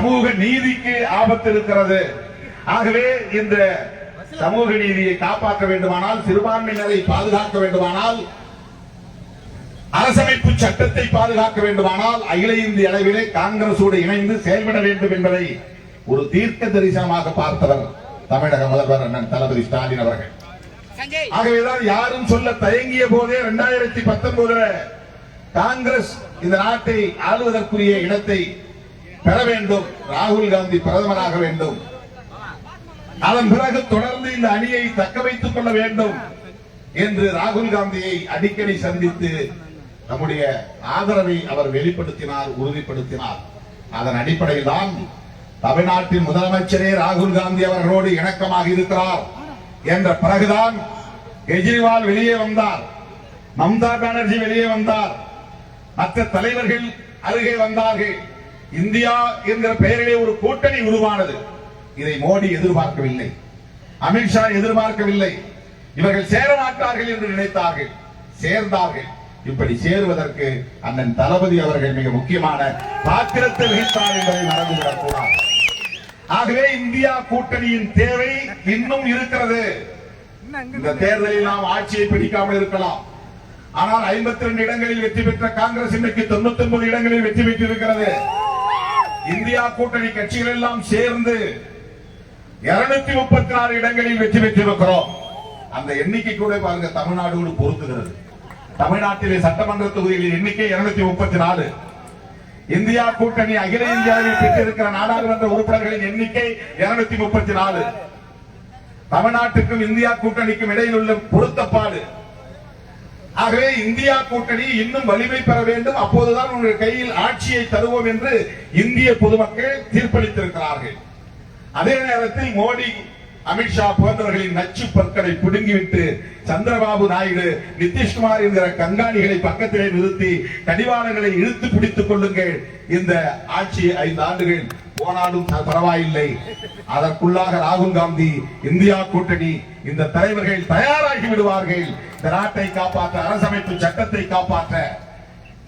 சமூக நீதிக்கு ஆபத்து இருக்கிறது ஆகவே இந்த சமூக நீதியை காப்பாற்ற வேண்டுமானால் சிறுபான்மையினரை பாதுகாக்க வேண்டுமானால் அரசமைப்பு சட்டத்தை பாதுகாக்க வேண்டுமானால் அகில இந்திய அளவிலே காங்கிரசோடு இணைந்து செயல்பட வேண்டும் என்பதை ஒரு தீர்க்க தரிசனமாக பார்த்தவர் தமிழக முதல்வர் அண்ணன் தளபதி ஸ்டாலின் அவர்கள். ஆகவேதான் யாரும் சொல்ல தயங்கிய போதே இரண்டாயிரத்தி பத்தொன்பதுல காங்கிரஸ் இந்த நாட்டை ஆளுவதற்குரிய இடத்தை பெற வேண்டும். ராகுல் காந்தி பிரதமராக வேண்டும். அதன் பிறகு தொடர்ந்து இந்த அணியை தக்க வைத்துக் கொள்ள வேண்டும் என்று ராகுல் காந்தியை அடிக்கடி சந்தித்து நம்முடைய ஆதரவை அவர் வெளிப்படுத்தினார் உறுதிப்படுத்தினார். அதன் அடிப்படையில் தான் தமிழ்நாட்டின் முதலமைச்சரே ராகுல் காந்தி அவர்களோடு இணக்கமாக இருக்கிறார் என்ற பிறகுதான் கெஜ்ரிவால் வெளியே வந்தார் மம்தா பானர்ஜி வெளியே வந்தார். மற்ற தலைவர்கள் அருகே வந்தார்கள். இந்தியா என்கிற பெயரிலே ஒரு கூட்டணி உருவானது. இதை மோடி எதிர்பார்க்கவில்லை. அமித்ஷா எதிர்பார்க்கவில்லை. இவர்கள் சேர மாட்டார்கள் என்று நினைத்தார்கள். சேர்ந்தார்கள். இப்படி சேருவதற்கு அண்ணன் தளபதி அவர்கள் மிக முக்கியமான பாத்திரத்தை வகித்தார் என்பதை மறந்துவிடக் கூடாது. ஆகவே இந்தியா கூட்டணியின் தேவை இன்னும் இருக்கிறது. இந்த தேர்தலில் நாம் ஆட்சியை பிடிக்காமல் இருக்கலாம். ஆனால் 52 இடங்களில் வெற்றி பெற்ற காங்கிரஸ் இன்றைக்கு 99 இடங்களில் வெற்றி பெற்றிருக்கிறது. இந்தியா கூட்டணி கட்சிகள் எல்லாம் சேர்ந்து 234 முப்பத்தி ஆறு இடங்களில் வெற்றி பெற்றிருக்கிறோம். அந்த எண்ணிக்கை கூட பாருங்க தமிழ்நாடு பொருத்துகிறது தமிழ்நாட்டிலே சட்டமன்ற தொகுதிகளின் எண்ணிக்கை 234 முப்பத்தி நாலு. இந்தியா கூட்டணி அகில இந்தியாவில் பெற்றிருக்கிற நாடாளுமன்ற உறுப்பினர்களின் எண்ணிக்கை 234 முப்பத்தி நாலு. தமிழ்நாட்டுக்கும் இந்தியா கூட்டணிக்கும் இடையில் உள்ள பொருத்தப்பாடு ஆகவே இந்தியா கூட்டணி இன்னும் வலிமை பெற வேண்டும். அப்போதுதான் உங்கள் கையில் ஆட்சியை தருவோம் என்று இந்திய பொதுமக்கள் தீர்ப்பளித்திருக்கிறார்கள். அதே நேரத்தில் மோடி அமித்ஷா போன்றவர்களின் நச்சு பற்களை பிடுங்கிவிட்டு சந்திரபாபு நாயுடு நிதிஷ்குமார் என்கிற கண்காணிகளை பக்கத்திலே நிறுத்தி கடிவாளங்களை இழுத்து பிடித்துக் கொள்ளுங்கள். இந்த ஆட்சி ஐந்து ஆண்டுகள் போனாலும் பரவாயில்லை. அதற்குள்ளாக ராகுல் காந்தி இந்தியா கூட்டணி இந்த தலைவர்கள் தயாராகி விடுவார்கள். இந்த நாட்டை காப்பாற்ற அரசமைப்பு சட்டத்தை காப்பாற்ற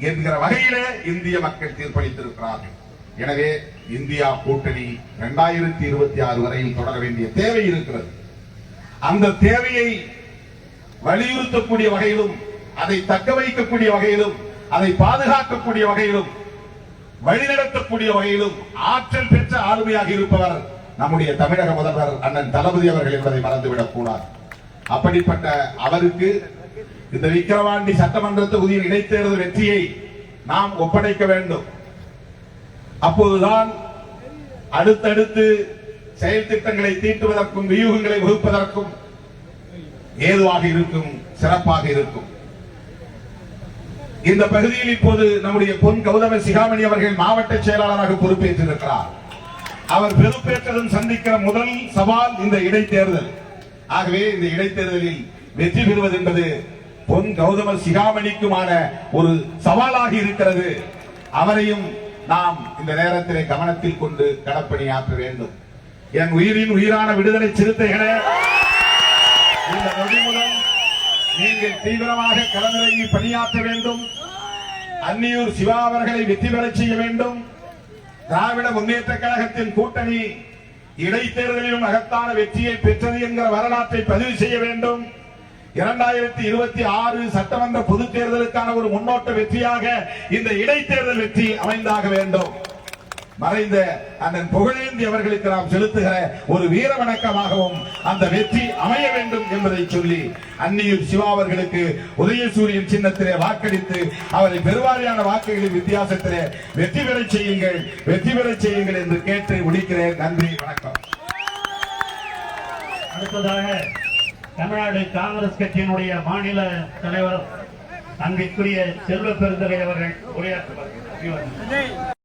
என்கிற வகையிலே இந்திய மக்கள் தீர்ப்பளித்திருக்கிறார்கள். எனவே இந்தியா கூட்டணி இரண்டாயிரத்தி இருபத்தி ஆறு வரையில் தொடர வேண்டிய தேவை இருக்கிறது. அந்த தேவையை வலியுறுத்தக்கூடிய வகையிலும் அதை தக்க வைக்கக்கூடிய வகையிலும் அதை பாதுகாக்கக்கூடிய வகையிலும் வழிநடத்தக்கூடிய வகையிலும் ஆற்றல் பெற்ற ஆளுமையாக இருப்பவர் நம்முடைய தமிழக முதல்வர் அண்ணன் தளபதி அவர்கள் என்பதை மறந்துவிடக் கூடாது. அப்படிப்பட்ட அவருக்கு இந்த விக்கிரவாண்டி சட்டமன்ற தொகுதியில் இடைத்தேர்தல் வெற்றியை நாம் ஒப்படைக்க வேண்டும். அப்போதுதான் அடுத்தடுத்து செயல் திட்டங்களை தீட்டுவதற்கும் வியூகங்களை வகுப்பதற்கும் ஏதுவாக இருக்கும் சிறப்பாக இருக்கும். இந்த பகுதியில் இப்போது நம்முடைய பொன் கௌதம சிகாமணி அவர்கள் மாவட்ட செயலாளராக பொறுப்பேற்றிருக்கிறார். அவர் பொறுப்பேற்றதும் சந்திக்கிற முதல் சவால் இந்த இடைத்தேர்தல். ஆகவே இந்த இடைத்தேர்தலில் வெற்றி பெறுவது என்பது பொன் கௌதம சிகாமணிக்குமான ஒரு சவாலாக இருக்கிறது. அவரையும் நாம் இந்த நேரத்திலே கவனத்தில் கொண்டு கடப்பணியாற்ற வேண்டும். என் உயிரின் உயிரான விடுதலை சிறுத்தைகளே இந்த நொடி முதல் நீங்கள் தீவிரமாக களமிறங்கி பணியாற்ற வேண்டும். அன்னியூர் சிவா அவர்களை வெற்றி பெறச் செய்ய வேண்டும். திராவிட முன்னேற்ற கழகத்தின் கூட்டணி இடைத்தேர்தலிலும் மகத்தான வெற்றியை பெற்றது என்கிற வரலாற்றை பதிவு செய்ய வேண்டும். இரண்டாயிரத்தி இருபத்தி ஆறு சட்டமன்ற பொதுத் தேர்தலுக்கான ஒரு முன்னோட்ட வெற்றியாக இந்த இடைத்தேர்தல் வெற்றி அமைந்தாக வேண்டும். மறைந்த அண்ணன் புகழேந்தி அவர்களுக்கு நாம் செலுத்துகிற ஒரு வீர வணக்கமாகவும் அந்த வெற்றி அமைய வேண்டும் என்பதை சொல்லி அன்னியூர் சிவா அவர்களுக்கு உதயசூரியன் சின்னத்திலே வாக்களித்து அவரை பெருவாரியான வாக்குகளின் வித்தியாசத்திலே வெற்றி பெறச் செய்யுங்கள் வெற்றி பெறச் செய்யுங்கள் என்று கேட்டு முடிக்கிறேன். நன்றி வணக்கம். அடுத்ததாக தமிழ்நாடு காங்கிரஸ் கட்சியினுடைய மாநில தலைவர் அன்பிற்குரிய செல்வ பெருந்தகை அவர்கள் உரையாற்றுவார்கள்